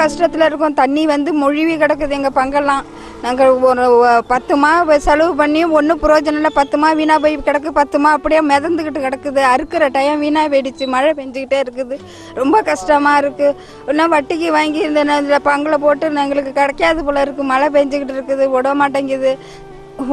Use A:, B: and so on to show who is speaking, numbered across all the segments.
A: கஷ்டத்தில் இருக்கோம். தண்ணி வந்து மொழிவி கிடக்குது எங்கள் பங்கெல்லாம். நாங்கள் ஒரு பத்துமா பத்து மா செலவு பண்ணி ஒன்றும் பிரயோஜனம் இல்லை. பத்து மா வீணாக போய் கிடக்கு. பத்து மா அப்படியே மிதந்துக்கிட்டு கிடக்குது. அறுக்கிற டைம் வீணாக போயிடுச்சு. மழை பெஞ்சிக்கிட்டே இருக்குது. ரொம்ப கஷ்டமாக இருக்குது இன்னும் வட்டிக்கு வாங்கி இந்த இந்த பங்கில் போட்டு எங்களுக்கு கிடைக்காது போல இருக்குது மழை பெஞ்சிக்கிட்டு இருக்குது. விட மாட்டேங்குது.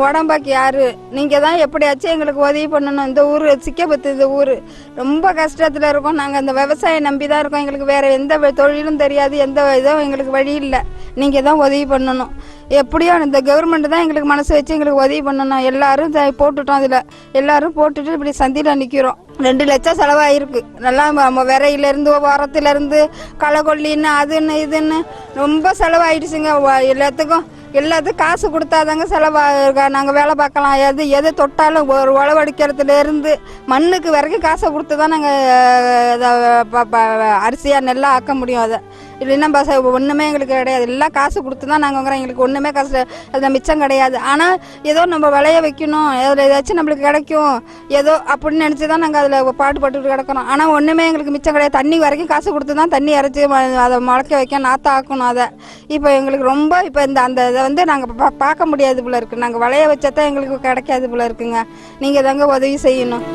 A: உடம்பாக்கு யாரு? நீங்கள் தான் எப்படியாச்சும் எங்களுக்கு உதவி பண்ணணும். இந்த ஊர் சிக்கப்பத்து இந்த ஊர். ரொம்ப கஷ்டத்தில் இருக்கோம். நாங்கள் இந்த விவசாயம் நம்பி தான் இருக்கோம். எங்களுக்கு வேறு எந்த தொழிலும் தெரியாது. எந்த இதுவும் எங்களுக்கு வழி இல்லை. நீங்கள் தான் உதவி பண்ணணும். எப்படியோ இந்த கவர்மெண்ட் தான் எங்களுக்கு மனசு வச்சு எங்களுக்கு உதவி பண்ணணும். எல்லாரும் போட்டுட்டோம் அதில். எல்லாரும் போட்டுட்டு இப்படி சந்தியில் நிற்கிறோம் ரெண்டு லட்சம் செலவாயிருக்கு. நல்லா நம்ம விரையிலேருந்து உரத்துலேருந்து களை கொல்லின்னு அதுன்னு இதுன்னு ரொம்ப செலவாயிடுச்சுங்க. எல்லாத்துக்கும் எல்லாத்துக்கும் காசு கொடுத்தாதாங்க செலவாக நாங்கள் வேலை பார்க்கலாம். எது எது தொட்டாலும் ஒரு உழவடிக்கிறதுலேருந்து மண்ணுக்கு வரைக்கும் காசை கொடுத்து தான் நாங்கள் அரிசியாக நெல்லாக ஆக்க முடியும் அதை. இல்லைன்னா பஸ் ஒன்றுமே எங்களுக்கு கிடையாது. எல்லாம் காசு கொடுத்து தான் நாங்கள் வாங்குறோம். எங்களுக்கு ஒன்றுமே காசு அதில் மிச்சம் கிடையாது. ஆனால் ஏதோ நம்ம விளைய வைக்கணும். அதில் ஏதாச்சும் நம்மளுக்கு கிடைக்கும். ஏதோ அப்படின்னு நினச்சி தான் நாங்கள் அதில் பாடுபட்டுட்டு கிடக்கிறோம். ஆனால் ஒன்றுமே எங்களுக்கு மிச்சம் கிடையாது. தண்ணி வரைக்கும் காசு கொடுத்து தான் தண்ணி இறச்சி அதை முளைக்க வைக்க நாற்று ஆக்கணும் அதை. இப்போ எங்களுக்கு ரொம்ப இப்போ இந்த அந்த இதை வந்து நாங்கள் பா பார்க்க முடியாது போல இருக்குது நாங்கள் விளைய வச்சா தான் எங்களுக்கு கிடைக்காது போல இருக்குங்க. நீங்கள் தாங்க உதவி செய்யணும்.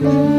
A: Lord.